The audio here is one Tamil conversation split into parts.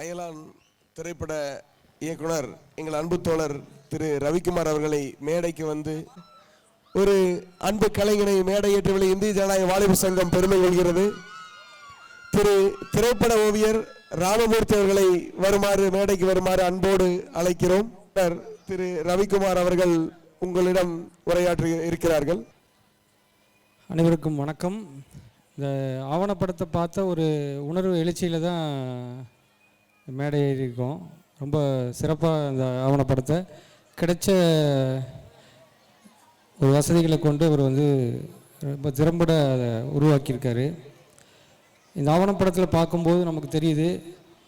அயலான் திரைப்பட இயக்குனர் எங்கள் அன்பு தோழர் திரு ரவிக்குமார் அவர்களை மேடைக்கு வந்து ஒரு அன்பு கலைஞனை மேடையேற்றவில்லை. இந்திய ஜனநாயக வாலிபர் சங்கம் பெருமை கொள்கிறது. திரு திரைப்பட ஓவியர் ராமமூர்த்தி அவர்களை வருமாறு மேடைக்கு வருமாறு அன்போடு அழைக்கிறோம். திரு ரவிக்குமார் அவர்கள் உங்களிடம் உரையாற்றி இருக்கிறார்கள். அனைவருக்கும் வணக்கம். இந்த ஆவணப்படத்தை பார்த்த ஒரு உணர்வு எழுச்சியில் தான் மேடை ஏறியிருக்கோம் ரொம்ப சிறப்பாக அந்த ஆவணப்படத்தை கிடைச்ச ஒரு வசதிகளை கொண்டு அவர் வந்து ரொம்ப திறம்பட அதை உருவாக்கியிருக்காரு. இந்த ஆவணப்படத்தில் பார்க்கும்போது நமக்கு தெரியுது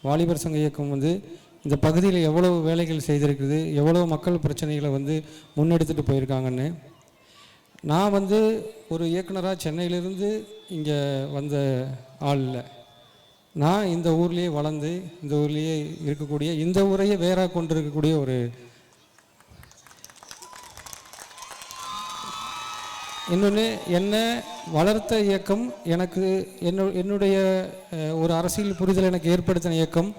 வாலிபர் சங்க இயக்கம் வந்து இந்த பகுதியில் எவ்வளவு வேலைகள் செய்திருக்குது எவ்வளோ மக்கள் பிரச்சனைகளை வந்து முன்னெடுத்துட்டு போயிருக்காங்கன்னு. நான் வந்து ஒரு இயக்குனராக சென்னையிலேருந்து இங்கே வந்த ஆள் இல்லை. நான் இந்த ஊர்லேயே வளர்ந்து இந்த ஊர்லேயே இருக்கக்கூடிய இந்த ஊரையே வேறாக கொண்டு இருக்கக்கூடிய ஒரு இன்னொன்று என்ன வளர்த்த இயக்கம் எனக்கு என்ன என்னுடைய ஒரு அரசியல் புரிதல் எனக்கு ஏற்படுத்தின இயக்கம்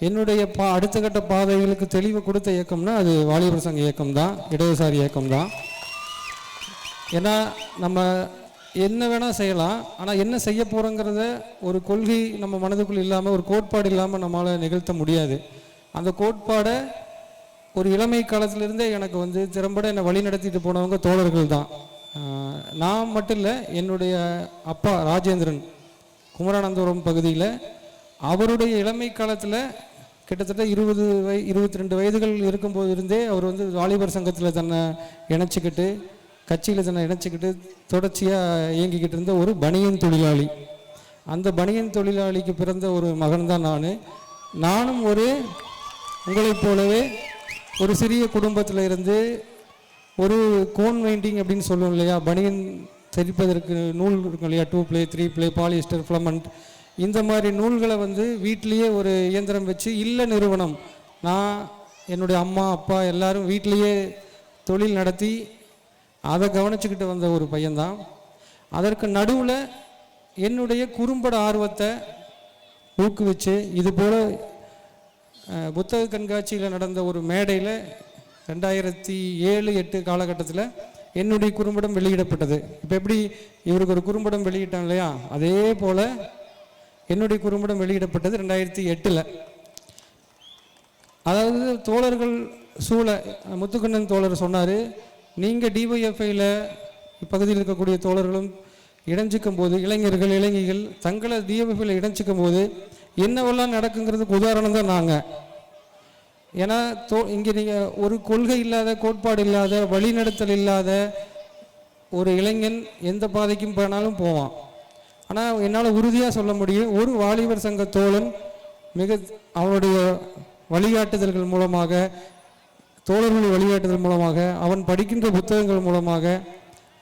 என்னுடைய பா அடுத்த கட்ட பாதைகளுக்கு தெளிவு கொடுத்த இயக்கம்னா அது வாலிபர் சங்க இயக்கம் தான் இடதுசாரி இயக்கம் தான் ஏன்னா நம்ம என்ன வேணால் செய்யலாம். ஆனால் என்ன செய்ய போகிறோங்கிறத ஒரு கொள்கை நம்ம மனதுக்குள் இல்லாமல் ஒரு கோட்பாடு இல்லாமல் நம்மளால் நிகழ்த்த முடியாது. அந்த கோட்பாடை ஒரு இளமை காலத்திலிருந்தே எனக்கு வந்து திறம்பட என்னை வழி நடத்திட்டு போனவங்க தோழர்கள் தான். நான் மட்டும் இல்லை என்னுடைய அப்பா ராஜேந்திரன் குமரானந்தபுரம் பகுதியில் அவருடைய இளமை காலத்தில் கிட்டத்தட்ட இருபது வய இருபத்தி ரெண்டு வயதுகள் இருக்கும்போது இருந்தே அவர் வந்து வாலிபர் சங்கத்தில் தன்னை இணைச்சிக்கிட்டு கட்சியில் தன்னை இணைச்சிக்கிட்டு தொடர்ச்சியாக இயங்கிக்கிட்டு இருந்த ஒரு பனியன் தொழிலாளி. அந்த பனியன் தொழிலாளிக்கு பிறந்த ஒரு மகன் தான் நான். நானும் ஒரு உங்களைப் போலவே ஒரு சிறிய குடும்பத்தில் இருந்து ஒரு கோன் வைண்டிங் அப்படின்னு சொல்லுவோம் இல்லையா? பனியன் தெரிப்பதற்கு நூல் இருக்கும் இல்லையா? Two ply three ply polyester filament இந்த மாதிரி நூல்களை வந்து வீட்லேயே ஒரு இயந்திரம் வச்சு இல்லை நிறுவனம். நான் என்னுடைய அம்மா அப்பா எல்லாரும் வீட்லேயே தொழில் நடத்தி அதை கவனிச்சுக்கிட்டு வந்த ஒரு பையன்தான். அதற்கு நடுவில் என்னுடைய குறும்பட ஆர்வத்தை ஊக்குவிச்சு இதுபோல் புத்தக கண்காட்சியில் நடந்த ஒரு மேடையில் ரெண்டாயிரத்தி ஏழு எட்டு காலகட்டத்தில் என்னுடைய குறும்படம் வெளியிடப்பட்டது. இப்போ எப்படி இவருக்கு ஒரு குறும்படம் வெளியிட்டான் இல்லையா? அதே போல் என்னுடைய குறும்படம் வெளியிடப்பட்டது ரெண்டாயிரத்தி எட்டில். அதாவது தோழர்கள் சூழ முத்துக்கண்ணன் தோழர் சொன்னார் நீங்கள் டிஒய்எஃப்ஐயில் இப்பகுதியில் இருக்கக்கூடிய தோழர்களும் இணைஞ்சிக்கும் போது இளைஞர்கள் இளைஞர்கள் தங்களை டிஒய்எஃப்ஐயில் இணைச்சிக்கும் போது என்னவெல்லாம் நடக்குங்கிறதுக்கு உதாரணம் தான் நாங்கள் ஏன்னா தோ இங்கே நீங்கள் ஒரு கொள்கை இல்லாத கோட்பாடு இல்லாத வழிநடத்தல் இல்லாத ஒரு இளைஞன் எந்த பாதைக்கும் போனாலும் போவான். ஆனால் என்னால் உறுதியாக சொல்ல முடியும் ஒரு வாலிபர் சங்க தோழன் மிக அவனுடைய வழிகாட்டுதல்கள் மூலமாக தோழர்கள் வழிகாட்டுதல் மூலமாக அவன் படிக்கின்ற புத்தகங்கள் மூலமாக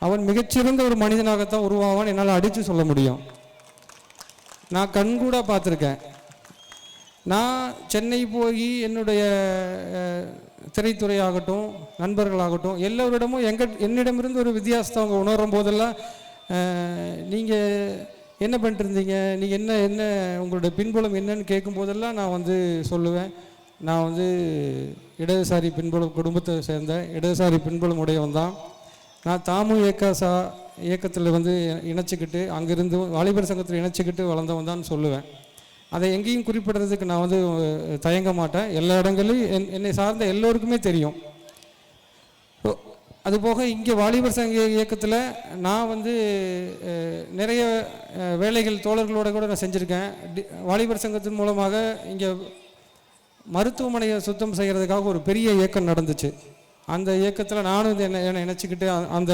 அவன் மிகச்சிறந்த ஒரு மனிதனாகத்தான் உருவாவான் என்னால் அடித்து சொல்ல முடியும். நான் கண்கூட பார்த்துருக்கேன். நான் சென்னை போய் என்னுடைய திரைத்துறையாகட்டும் நண்பர்களாகட்டும் எல்லோரிடமும் எங்க என்னிடமிருந்து ஒரு வித்தியாசத்தை அவங்க உணரும் போதெல்லாம் நீங்கள் என்ன பண்ணிட்டு இருந்தீங்க? நீங்கள் என்ன என்ன உங்களுடைய பின்புலம் என்னன்னு கேட்கும் போதெல்லாம் நான் வந்து சொல்லுவேன். நான் வந்து இடதுசாரி பின்புலம் குடும்பத்தை சேர்ந்த இடதுசாரி பின்புலம் உடையவன் தான். நான் தாமு இயக்கசா இயக்கத்தில் வந்து இணைச்சிக்கிட்டு அங்கிருந்து வாலிபர் சங்கத்தில் இணைச்சிக்கிட்டு வளர்ந்தவன் தான் சொல்லுவேன். அதை எங்கேயும் குறிப்பிடுறதுக்கு நான் வந்து தயங்க மாட்டேன். எல்லா இடங்களையும் என் என்னை சார்ந்த எல்லோருக்குமே தெரியும். அதுபோக இங்கே வாலிபர் சங்க இயக்கத்தில் நான் வந்து நிறைய வேலைகள் தோழர்களோட கூட நான் செஞ்சுருக்கேன். வாலிபர் சங்கத்தின் மூலமாக இங்கே மருத்துவமனையை சுத்தம் செய்கிறதுக்காக ஒரு பெரிய இயக்கம் நடந்துச்சு. அந்த இயக்கத்தில் நானும் வந்து என்ன நினச்சிக்கிட்டு அந்த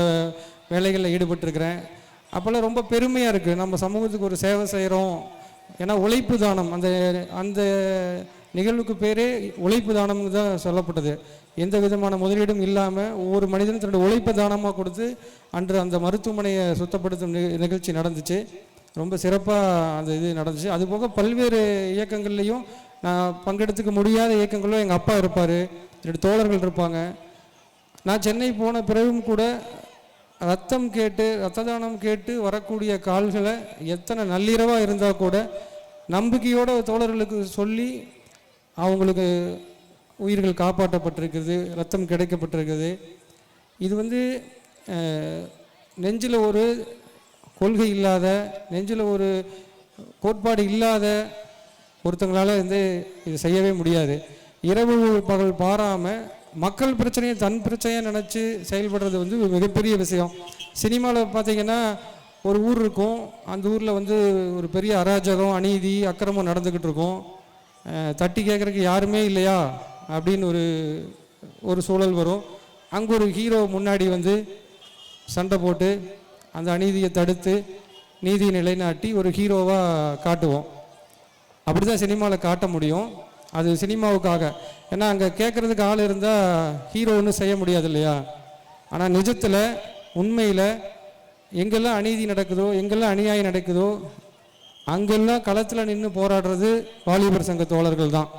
வேலைகளில் ஈடுபட்டிருக்கிறேன். அப்போல்லாம் ரொம்ப பெருமையாக இருக்குது நம்ம சமூகத்துக்கு ஒரு சேவை செய்கிறோம் ஏன்னா உழைப்பு தானம். அந்த அந்த நிகழ்வுக்கு பேரே உழைப்பு தானம்னு தான் சொல்லப்பட்டது. எந்த விதமான முதலீடும் இல்லாமல் ஒவ்வொரு மனிதனும் தன்னுடைய உழைப்பை தானமாக கொடுத்து அன்று அந்த மருத்துவமனையை சுத்தப்படுத்தும் நிகழ்ச்சி நடந்துச்சு. ரொம்ப சிறப்பாக அந்த இது நடந்துச்சு. அதுபோக பல்வேறு இயக்கங்கள்லேயும் நான் பங்கெடுத்துக்க முடியாத இயக்கங்களும் எங்கள் அப்பா இருப்பார். என்னுடைய தோழர்கள் இருப்பாங்க. நான் சென்னை போன பிறகும் கூட ரத்தம் கேட்டு ரத்த தானம் கேட்டு வரக்கூடிய கால்களை எத்தனை நள்ளிரவாக இருந்தால் கூட நம்பிக்கையோட தோழர்களுக்கு சொல்லி அவங்களுக்கு உயிர்கள் காப்பாற்றப்பட்டிருக்குது ரத்தம் கிடைக்கப்பட்டிருக்குது. இது வந்து நெஞ்சில் ஒரு கொள்கை இல்லாத நெஞ்சில் ஒரு கோட்பாடு இல்லாத ஒருத்தங்களால் வந்து இது செய்யவே முடியாது. இரவு பகல் பாராமல் மக்கள் பிரச்சனையை தன் பிரச்சனையாக நினச்சி செயல்படுறது வந்து மிகப்பெரிய விஷயம். சினிமாவில் பார்த்தீங்கன்னா ஒரு ஊர் இருக்கும். அந்த ஊரில் வந்து ஒரு பெரிய அராஜகம் அநீதி அக்கிரமம் நடந்துக்கிட்டு இருக்கும். தட்டி கேட்குறக்கு யாருமே இல்லையா? அப்படின்னு ஒரு ஒரு சூழல் வரும். அங்கே ஒரு ஹீரோ முன்னாடி வந்து சண்டை போட்டு அந்த அநீதியை தடுத்து நீதியை நிலைநாட்டி ஒரு ஹீரோவாக காட்டுவோம். அப்படி தான் சினிமாவில் காட்ட முடியும். அது சினிமாவுக்காக. ஏன்னா அங்கே கேட்குறதுக்கு ஆள் இருந்தால் ஹீரோ ஒன்றும் செய்ய முடியாது இல்லையா? ஆனால் நிஜத்தில் உண்மையில் எங்கெல்லாம் அநீதி நடக்குதோ எங்கெல்லாம் அநியாயம் நடக்குதோ அங்கெல்லாம் களத்தில் நின்று போராடுறது வாலிபர் சங்க தோழர்கள் தான்.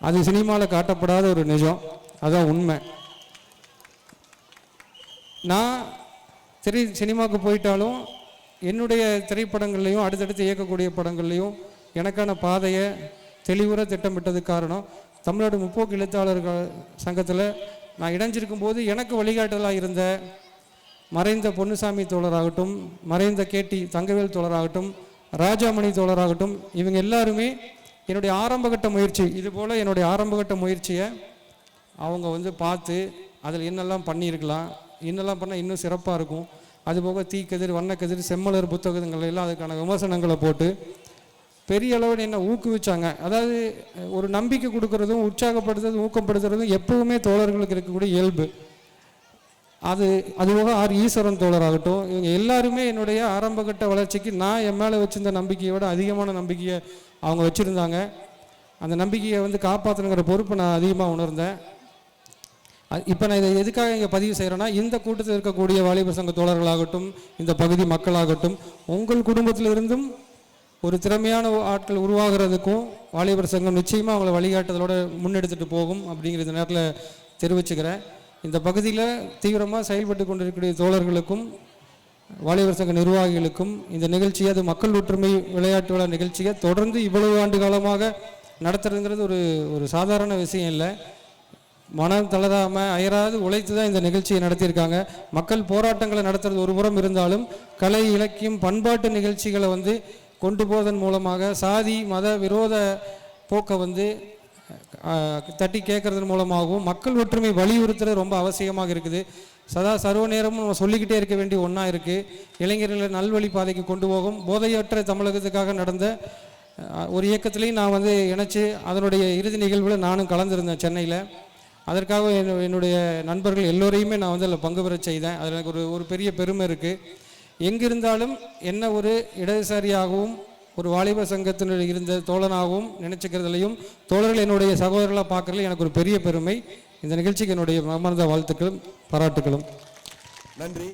அது சினிமாவில் காட்டப்படாத ஒரு நிஜம். அதுதான் உண்மை. நான் திரை சினிமாவுக்கு போயிட்டாலும் என்னுடைய திரைப்படங்கள்லையும் அடுத்தடுத்து இயக்கக்கூடிய படங்கள்லையும் எனக்கான பாதையை தெளிவுற திட்டமிட்டது காரணம். தமிழ்நாடு முற்போக்கு எழுத்தாளர்கள் சங்கத்தில் நான் இணைஞ்சிருக்கும் போது எனக்கு வழிகாட்டலாக இருந்த மறைந்த பொன்னுசாமி தோழராகட்டும் மறைந்த கேட்டி தங்கவேல் தோழராகட்டும் ராஜாமணி தோழராகட்டும் இவங்க எல்லாருமே என்னுடைய ஆரம்பகட்ட முயற்சி இது போல் என்னுடைய ஆரம்பகட்ட முயற்சியை அவங்க வந்து பார்த்து அதில் என்னெல்லாம் பண்ணியிருக்கலாம் என்னெல்லாம் பண்ணால் இன்னும் சிறப்பாக இருக்கும். அதுபோக தீக்கதிர் வண்ணக்கதிர் செம்மலர் புத்தகங்கள் எல்லாம் அதுக்கான விமர்சனங்களை போட்டு பெரிய அளவில் என்ன ஊக்குவிச்சாங்க. அதாவது ஒரு நம்பிக்கை கொடுக்கறதும் உற்சாகப்படுத்துறதும் ஊக்கப்படுத்துறதும் எப்பவுமே தோழர்களுக்கு இருக்கக்கூடிய இயல்பு. அது அதுபோக ஆர் ஈஸ்வரன் தோழராகட்டும் இவங்க எல்லாருமே என்னுடைய ஆரம்பகட்ட வளர்ச்சிக்கு நான் என் மேலே வச்சிருந்த நம்பிக்கையோட அதிகமான நம்பிக்கையை அவங்க வச்சுருந்தாங்க. அந்த நம்பிக்கையை வந்து காப்பாற்றணுங்கிற பொறுப்பை நான் அதிகமாக உணர்ந்தேன். இப்போ நான் இதை எதுக்காக இங்கே பதிவு செய்கிறேன்னா இந்த கூட்டத்தில் இருக்கக்கூடிய வாலிபர் சங்க தோழர்களாகட்டும் இந்த பகுதி மக்களாகட்டும் உங்கள் குடும்பத்திலிருந்தும் ஒரு திறமையான ஆட்கள் உருவாகிறதுக்கும் வாலிபர் சங்கம் நிச்சயமாக அவங்கள வழிகாட்டுதலோட முன்னெடுத்துட்டு போகும் அப்படிங்கிறத நேரத்தில் தெரிவிச்சுக்கிறேன். இந்த பகுதியில் தீவிரமாக செயல்பட்டு கொண்டிருக்கக்கூடிய தோழர்களுக்கும் வாலிபர் சங்க நிர்வாகிகளுக்கும் இந்த நிகழ்ச்சியை அது மக்கள் ஒற்றுமை விளையாட்டு விழா நிகழ்ச்சியை தொடர்ந்து இவ்வளவு ஆண்டு காலமாக நடத்துறதுங்கிறது ஒரு ஒரு சாதாரண விஷயம் இல்லை. மனம் தளராமல் அயராது உழைத்து தான் இந்த நிகழ்ச்சியை நடத்தியிருக்காங்க. மக்கள் போராட்டங்களை நடத்துறது ஒரு புறம் இருந்தாலும் கலை இலக்கியம் பண்பாட்டு நிகழ்ச்சிகளை வந்து கொண்டு போவதன் மூலமாக சாதி மத விரோத போக்கை வந்து தட்டி கேட்கறதன் மூலமாகவும் மக்கள் ஒற்றுமை வலியுறுத்துறது ரொம்ப அவசியமாக இருக்குது. சதா சர்வ நேரமும் நம்ம சொல்லிக்கிட்டே இருக்க வேண்டிய ஒன்றா இருக்குது இளைஞர்களை நல்வழி பாதைக்கு கொண்டு போகும். போதையற்ற தமிழகத்துக்காக நடந்த ஒரு இயக்கத்திலையும் நான் வந்து இணைச்சி அதனுடைய இறுதி நிகழ்வில் நானும் கலந்துருந்தேன் சென்னையில். அதற்காக என்னு- என்னுடைய நண்பர்கள் எல்லோரையுமே நான் வந்து அதில் பங்கு பெற செய்தேன். அதில் எனக்கு ஒரு ஒரு பெரிய பெருமை இருக்குது எங்கிருந்தாலும் என்ன ஒரு இடதுசாரியாகவும் ஒரு வாலிப சங்கத்தினர் இருந்த தோழனாகவும் நினைச்சுக்கிறதுலையும் தோழர்கள் என்னுடைய சகோதரர்களாக பார்க்கறதுல எனக்கு ஒரு பெரிய பெருமை. இந்த நிகழ்ச்சிக்கு என்னுடைய மனமார்ந்த வாழ்த்துக்களும் பாராட்டுக்களும் நன்றி.